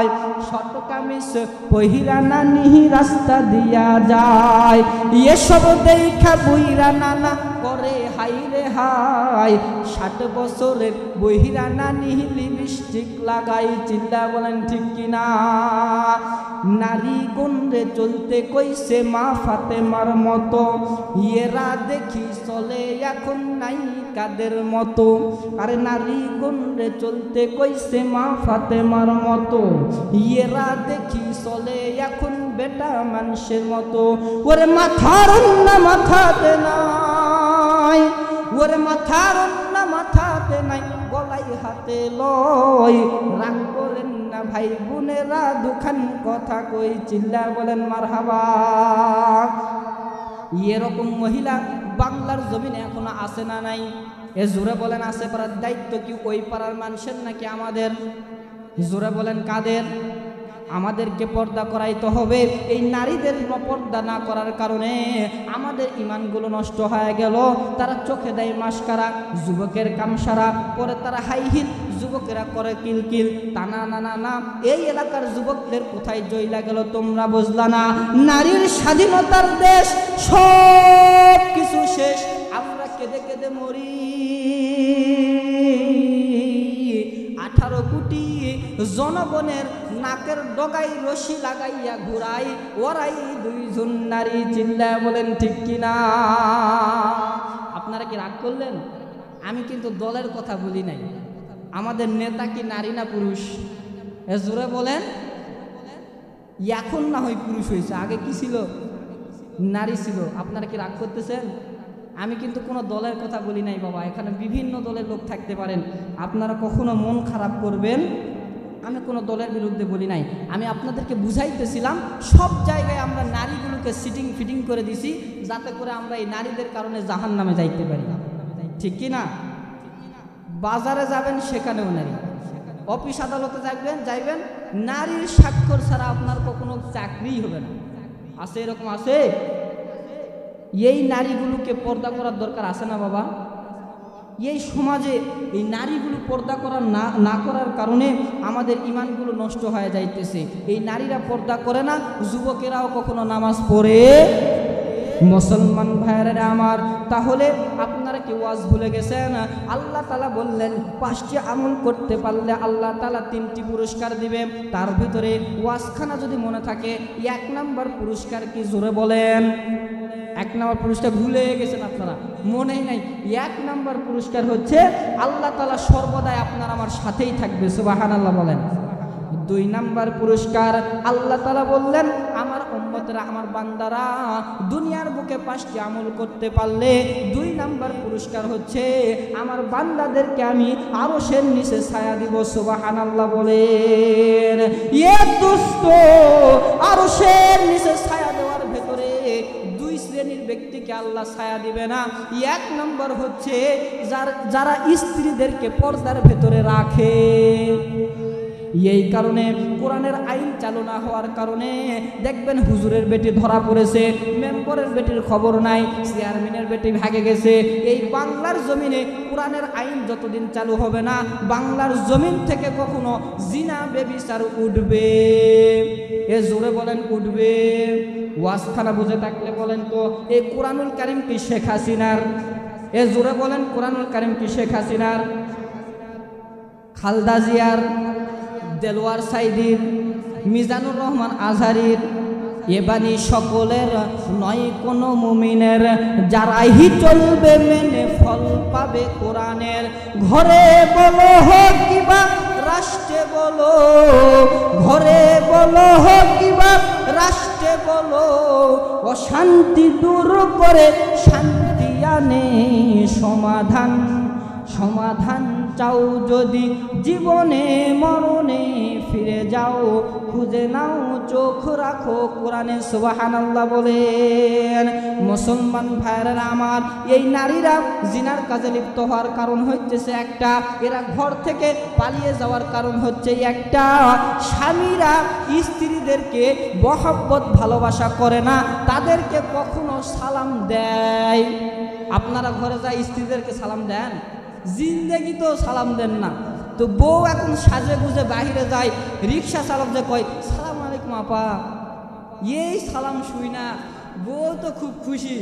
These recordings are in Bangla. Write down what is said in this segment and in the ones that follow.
যায়। শতকামিস কহিরা পহিরা নানি রাস্তা দিয়া যায়। এসব দেখা বইরা নানা হাই ষাট বছরের বহিরা নানি লিপস্টিক লাগাই, চিল্লা বলেন ঠিক কিনা? নারী গুণরে চলতে কইছে মা ফাতেমার মতো এরা দেখি চলে এখন নাই কাদের মতো। আরে নারী গুণরে চলতে কইছে মা ফাতেমার মতো, ইয়েরা দেখি চলে এখন বেটা মানুষের মতো। ওরে মাথার অন্য মাথাতে নাই গলাই হাতে লয়। রাগ করেন না ভাই বোনেরা, দুখান কথা কই চিল্লা বলেন মার এরকম মহিলা বাংলার জমিনে এখনও আসে না নাই? এ জোরে বলেন আসে পারার দায়িত্ব কি ওই পাড়ার মানুষের নাকি আমাদের? জোরে বলেন, কাদের? আমাদেরকে পর্দা করাইতে হবে। এই নারীদের পর্দা না করার কারণে আমাদের ইমানগুলো নষ্ট হয়ে গেল। তারা চোখে দেয় মাস্কারা, যুবকের কামসারা, পরে তারা হাই হিল যুবকেরা করে কিলকিল টানা না না না এই এলাকার যুবকদের কোথায় জয়লা গেল তোমরা বুঝলা না। নারীর স্বাধীনতার দেশ, সব কিছু শেষ। আমরা কেঁদে কেঁদে মরি। আঠারো কোটি জনগণের নাকের ডগাই রশি লাগাইয়া ঘুরাই, ওরাই দুইজন নারী চিল্লা বলেন, ঠিক কিনা? আপনারা কি রাগ করলেন? আমি কিন্তু দলের কথা বলি নাই। আমাদের নেতা কি নারী না পুরুষ? এ জোরে বলেন। এখন না হয় পুরুষ হয়েছে, আগে কি ছিল? নারী ছিল। আপনারা কি রাগ করতেছেন? আমি কিন্তু কোনো দলের কথা বলি নাই, বাবা। এখানে বিভিন্ন দলের লোক থাকতে পারেন। আপনারা কখনো মন খারাপ করবেন? আমি কোনো দলের বিরুদ্ধে বলি নাই। আমি আপনাদেরকে বুঝাইতেছিলাম, সব জায়গায় আমরা নারীগুলোকে সিটিং ফিটিং করে দিছি, যাতে করে আমরা এই নারীদের কারণে জাহান নামে যাইতে পারি। ঠিক কি না? বাজারে যাবেন, সেখানেও নারী। অফিস আদালতে যাবেন যাইবেন, নারীর স্বাক্ষর ছাড়া আপনার কখনো চাকরিই হবে না। আছে এরকম আছে? এই নারীগুলোকে পর্দা করার দরকার আছে না বাবা? এই সমাজে এই নারীগুলো পর্দা করার না না করার কারণে আমাদের ইমানগুলো নষ্ট হয়ে যাইতেছে। এই নারীরা পর্দা করে না, যুবকেরাও কখনো নামাজ পড়ে। মুসলমান ভাইয়েরা আমার, তাহলে আপনারা কি ওয়াজ ভুলে গেছেন? আল্লাহ তালা বললেন, পাঁচটি আমল করতে পারলে আল্লাহ তালা তিনটি পুরস্কার দিবে তার ভিতরে ওয়াজখানা যদি মনে থাকে, এক নাম্বার পুরস্কার কি? জোরে বলেন। এক নম্বর পুরস্কার ভুলে গেছেন আপনারা, মনেই নাই। এক নম্বর পুরস্কার হচ্ছে, আল্লাহ তালা সর্বদাই আপনার আমার সাথেই থাকবে সুবাহান আল্লাহ বলেন। দুই নাম্বার পুরস্কার, আল্লাহ তালা বললেন, আমার উম্মতরা, আমার বান্দারা দুনিয়ার বুকে পাঁচটি আমল করতে পারলে, দুই নাম্বার পুরস্কার হচ্ছে, আমার বান্দাদেরকে আমি আরও সের নিচে ছায়া দিব সুবাহান আল্লাহ বলেন। এ দুষ্ট আরও সের নিচে ছায়া ব্যক্তিকে আল্লাহ ছায়া দিবে না। এক নম্বর হচ্ছে যার স্ত্রীদেরকে পর্দার ভেতরে রাখে এই কারণে কোরআনের আইন চালু না হওয়ার কারণে দেখবেন হুজুরের বেটি ধরা পড়েছে, মেম্বরের বেটির খবর নাই, চেয়ারম্যানের বেটি ভাগে গেছে। এই বাংলার জমিনে কোরআনের আইন যতদিন চালু হবে না, বাংলার জমিন থেকে কখনো জিনা বেবিচার উঠবে। এ জোরে বলেন, উঠবে। ওয়াজখানা বুঝে থাকলে বলেন তো এই কোরআনুল কারিম কি শেখ হাসিনার? এ জোরে বলেন, কোরআনুল কারিম কি শেখ হাসিনার? খালদা জিয়ার দেলোয়ার সাইদির মিজানুর রহমান আজহারির এবানি সকলের নয় কোনো মুমিনের। যারাই চলবে মেনে ফল পাবে কোরআনের। ঘরে বলো হোক কিবা রাষ্ট্রে বলো, ঘরে বলো হোক কিবা রাষ্ট্রে বলো, অশান্তি দূর করে শান্তি আনে সমাধান সমাধান চাও যদি জীবনে মরণে ফিরে যাও, খুঁজে নাও, চোখ রাখো, কোরআনে সুবাহানাল্লাহ বলেন, মুসলমান ভাইয়েরা আমার, এই নারীরা জিনার কাজে লিপ্ত হওয়ার কারণ হচ্ছে একটা, এরা ঘর থেকে পালিয়ে যাওয়ার কারণ হচ্ছে একটা, স্বামীরা স্ত্রীদেরকে মহব্বত, ভালোবাসা করে না, তাদেরকে কখনো সালাম দেয়। আপনারা ঘরে যা স্ত্রীদেরকে সালাম দেন? জিন্দেগি তো সালাম দেন না। তো বউ এখন সাজে গুজে বাহিরে যায়, রিক্সা চালক যে কয়, সালাম আলাইকুম আপা। এই সালাম শুই না। বউ তো খুব খুশি।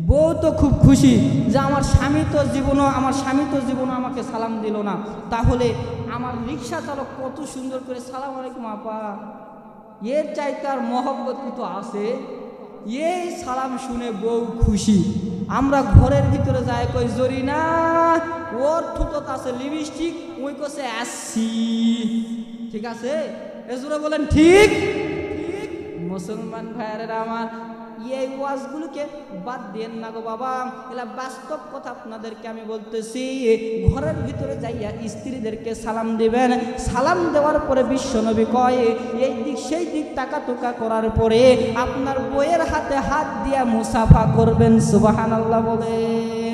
বউ তো খুব খুশি যে আমার স্বামী তো জীবনও, আমার স্বামী তো জীবনও আমাকে সালাম দিল না। তাহলে আমার রিক্সা চালক কত সুন্দর করে, সালাম আলাইকুম আপা। এর চাইতে আর মহব্বত কিন্তু আছে? এই সালাম শুনে বউ খুশি। আমরা ঘরের ভিতরে যাই কই জরি না ওর ঠুটোত কাছে লিপস্টিক ওই কছে আসছি। ঠিক আছে? এজুরে বলেন, ঠিক? ঠিক। মুসলমান ভাইয়ারেরা আমার এই ওয়াজগুলোকে বাদ দেন না গো বাবা। এলা বাস্তব কথা আপনাদেরকে আমি বলতেছি, ঘরের ভিতরে যাইয়া স্ত্রীদেরকে সালাম দিবেন। সালাম দেওয়ার পরে বিশ্বনবী কয়, এই দিক সেই দিক টাকা টুকা করার পরে আপনার বইয়ের হাতে হাত দিয়া মুসাফা করবেন সুবাহান আল্লাহ বলেন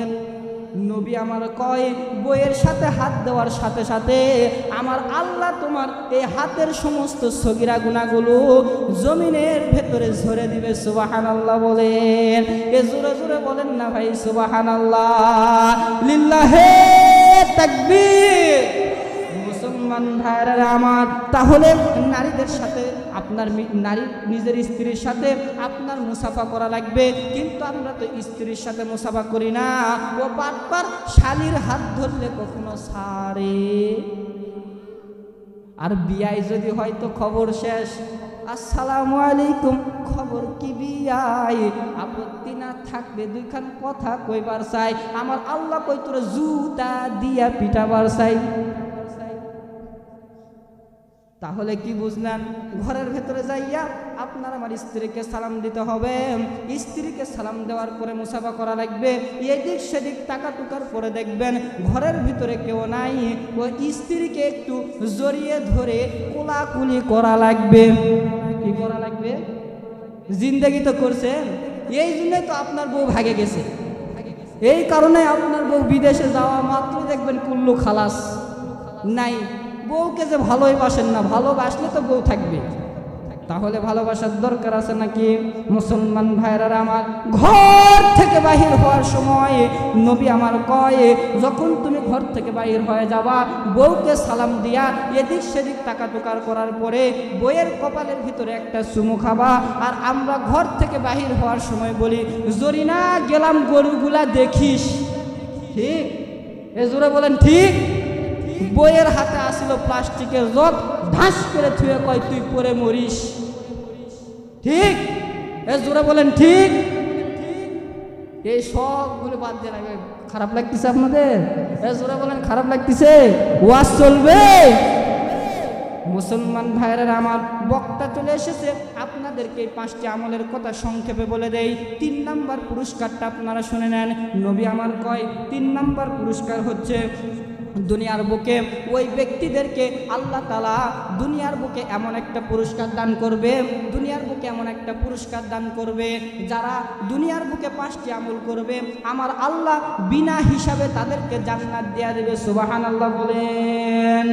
নবী আমার কয়, বইয়ের সাথে হাত দেওয়ার সাথে সাথে আমার আল্লাহ তোমার এই হাতের সমস্ত সগিরা গুণাগুলো জমিনের ভেতরে ঝরে দিবে সুবাহান আল্লাহ বলেন। এ জোরে জোরে বলেন না ভাই সুবাহান আল্লাহ লিল্লাহে তাকবীর। মুসলমান ভাইরা আমার। তাহলে নারীদের সাথে আপনার নারী নিজের স্ত্রীর সাথে আপনার মুসাফা করা লাগবে। কিন্তু আমরা তো স্ত্রীর সাথে মুসাফা করি না। ও বারবার শালির হাত ধরলে কখনো সারে আর বিয়াই যদি হয়তো খবর শেষ। আসসালামু আলাইকুম, খবর কি বিয়াই আপত্তি না থাকবে দুইখান কথা কইবার চাই। আমার আল্লাহ কই তোর জুতা দিয়া পিটাবার চাই। তাহলে কি বুঝলেন? ঘরের ভেতরে যাইয়া আপনার আমার স্ত্রীকে সালাম দিতে হবে। স্ত্রীকে সালাম দেওয়ার পরে মুসাফা করা লাগবে। এদিক সেদিক টাকা টুকার পরে দেখবেন ঘরের ভিতরে কেউ নাই। ও স্ত্রীকে একটু জড়িয়ে ধরে কোলাকুলি করা লাগবে। কি করা লাগবে? জিন্দেগি তো করছেন। এই জন্যই তো আপনার বউ ভাগে গেছে। এই কারণে আপনার বউ বিদেশে যাওয়া মাত্র দেখবেন কুল্লু খালাস। নাই। বউকে যে ভালোই বাসেন না, ভালোবাসলে তো বউ থাকবে। তাহলে ভালোবাসার দরকার আছে নাকি? মুসলমান ভাইরা আমার ঘর থেকে বাহির হওয়ার সময় নবী আমার কয়ে, যখন তুমি ঘর থেকে বাহির হয়ে যাবা, বউকে সালাম দিয়া এদিক সেদিক টাকা টুকার করার পরে বইয়ের কপালের ভিতরে একটা চুমু খাবা। আর আমরা ঘর থেকে বাহির হওয়ার সময় বলি, জরিনা, গেলাম গরুগুলা দেখিস। ঠিক? এ জোরে বলেন, ঠিক? বইয়ের হাতে আসিল প্লাস্টিকের জগ ঢাস করে থুয়ে কয়, তুই পরে মরিস। ঠিক? এ জোরে বলেন, ঠিক? এই সবগুলো বাদ দিয়ে লাগে খারাপ লাগতেছে আপনাদের? এ জোরে বলেন, খারাপ লাগতেছে? ওয়াজ চলবে? মুসলমান ভাইয়েরা, আমার বক্তা চলে এসেছে। আপনাদেরকে এই পাঁচটি আমলের কথা সংক্ষেপে বলে দেই। তিন নাম্বার পুরস্কারটা আপনারা শুনে নেন। নবী আমার কয়, তিন নাম্বার পুরস্কার হচ্ছে দুনিয়ার বুকে ওই ব্যক্তিদেরকে আল্লাহ তালা দুনিয়ার বুকে এমন একটা পুরস্কার দান করবে, দুনিয়ার বুকে এমন একটা পুরস্কার দান করবে, যারা দুনিয়ার বুকে পাঁচটি আমল করবে, আমার আল্লাহ বিনা হিসাবে তাদেরকে জান্নাত দেয়া দেবে সুবাহান আল্লাহ বলেন।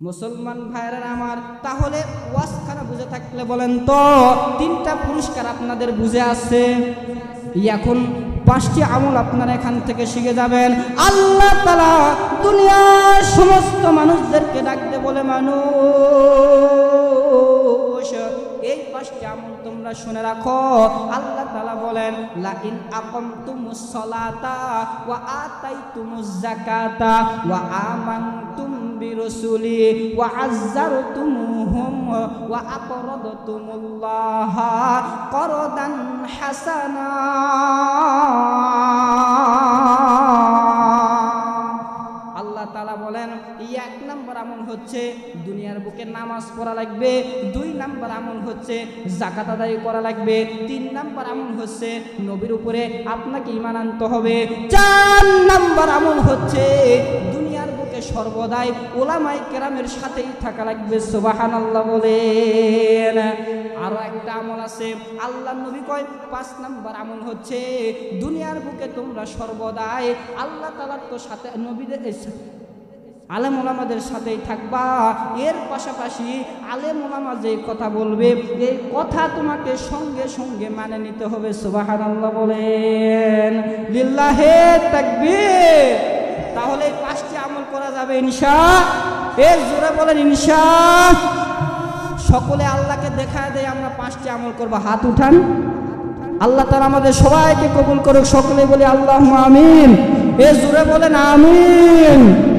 মুসলমান ভাইরা আমার, তাহলে ওয়াজখানা বুঝে থাকলে বলেন তো, তিনটা পুরস্কার আপনাদের বুঝে আছে? এখন পাঁচটি আমল আপনারা এখান থেকে শিখে যাবেন। আল্লাহ তালা দুনিয়ার সমস্ত মানুষদেরকে ডাকতে বলে, মানুষ, এই পাঁচটি আমল তোমরা শুনে রাখো। আল্লাহ তালা বলেন লা ইন আকামতুমুস সালাতা ওয়া আতাইতুমুজ যাকাতা ওয়া আমানতুম বিরসুলি ওয়া আযযারতুমুহুম ওয়া আকরাদতুমুল্লাহা করদান হাসানা। আল্লাহ তালা বলেন এই এক নম্বর আমল হচ্ছে দুনিয়ার বুকে নামাজ পড়া লাগবে, দুই নম্বর আমল হচ্ছে জাকাত আদায় করা লাগবে, তিন নম্বর আমল হচ্ছে নবীর উপরে আপনাকে ইমান আনতে হবে, চার নম্বর আমল হচ্ছে দুনিয়ার বুকে সর্বদাই ওলামাই কেরামের সাথেই থাকা লাগবে সুবাহান আল্লাহ বলেন। আরও একটা আমল আছে আল্লাহ নবী কয়, পাঁচ নাম্বার আমল হচ্ছে দুনিয়ার বুকে তোমরা সর্বদাই আল্লাহ তালার তো সাথে নবীদের আলেম ওলামাদের সাথেই থাকবা। এর পাশাপাশি আলেম ওলামা যে কথা বলবে, এই কথা তোমাকে সঙ্গে সঙ্গে মানে নিতে হবে সুবাহান আল্লাহ বলেন। লিল্লাহে তাকবীর। তাহলে এই পাঁচটি আমল করা যাবে ইনশা। এ জোরে বলেন ইনশা। সকলে আল্লাহকে দেখায় দেয়, আমরা পাঁচটি আমল করব। হাত উঠান। আল্লাহ তারা আমাদের সবাইকে কবুল করুক, সকলে বলে আল্লাহ আমিন। এ জোরে বলেন আমিন।